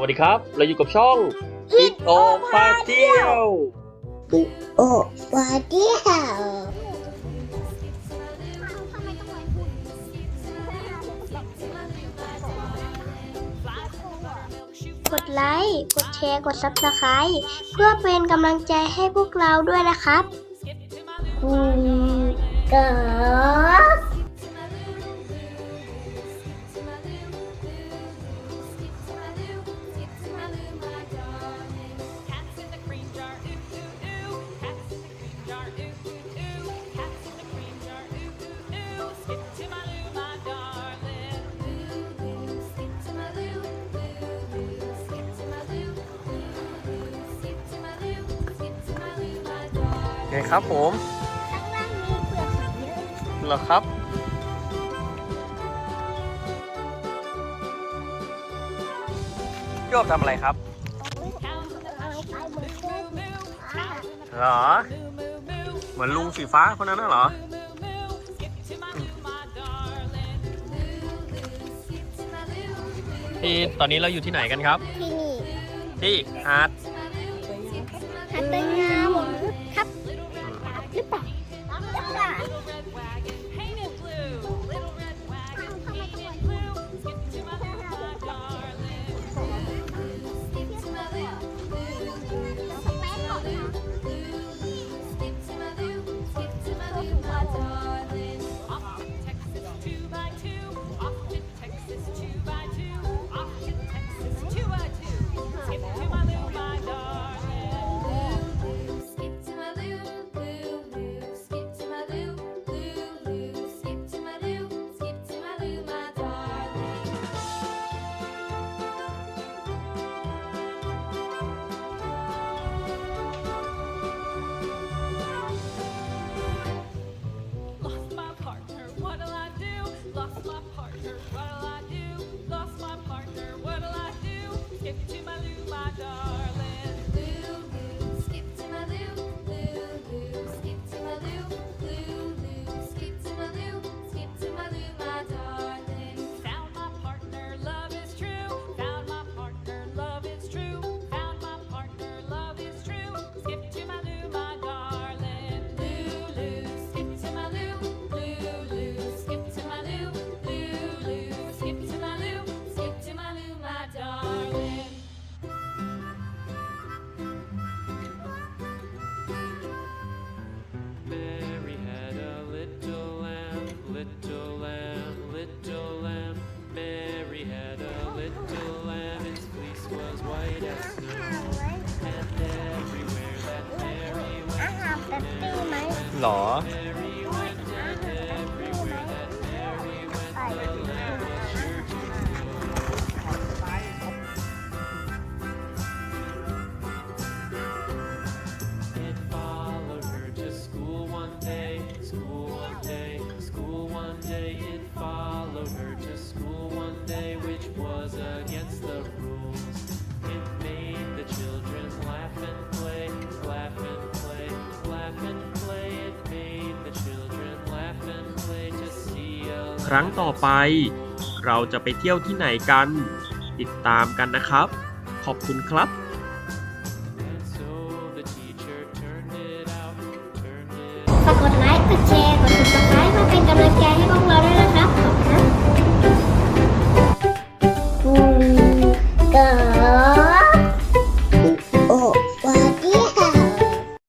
วัสดีครับ เราอยู่กับช่อง i ิโอพาเที่ยวโอ้วาเดียวกดไลค์ กดแชร์ กด Subscribe เพื่อเป็นกำลังใจให้พวกเราด้วยนะครับคุณกับ ไงครับผมข้างล่างมีเปลือกหอยเยอะเหรอครับโยบทำอะไรครับเอาไปบนเส้นอ่าเหรอ เหมือนลุงสีฟ้าคนนั้นน่ะเหรอ ที่ตอนนี้เราอยู่ที่ไหนกันครับ ที่นี่ที่ฮาร์ดฮัตเตอร์งามครับ หรือเปล่า Lost my partner, what'll I do? Lost my partner, what'll I do? To my loo, my dog. หรอ ครั้งต่อไป เราจะไปเที่ยวที่ไหนกัน ติดตามกันนะครับ ขอบคุณครับฝากกดไลค์ กดแชร์ กด subscribe เพื่อเป็นกำลังใจ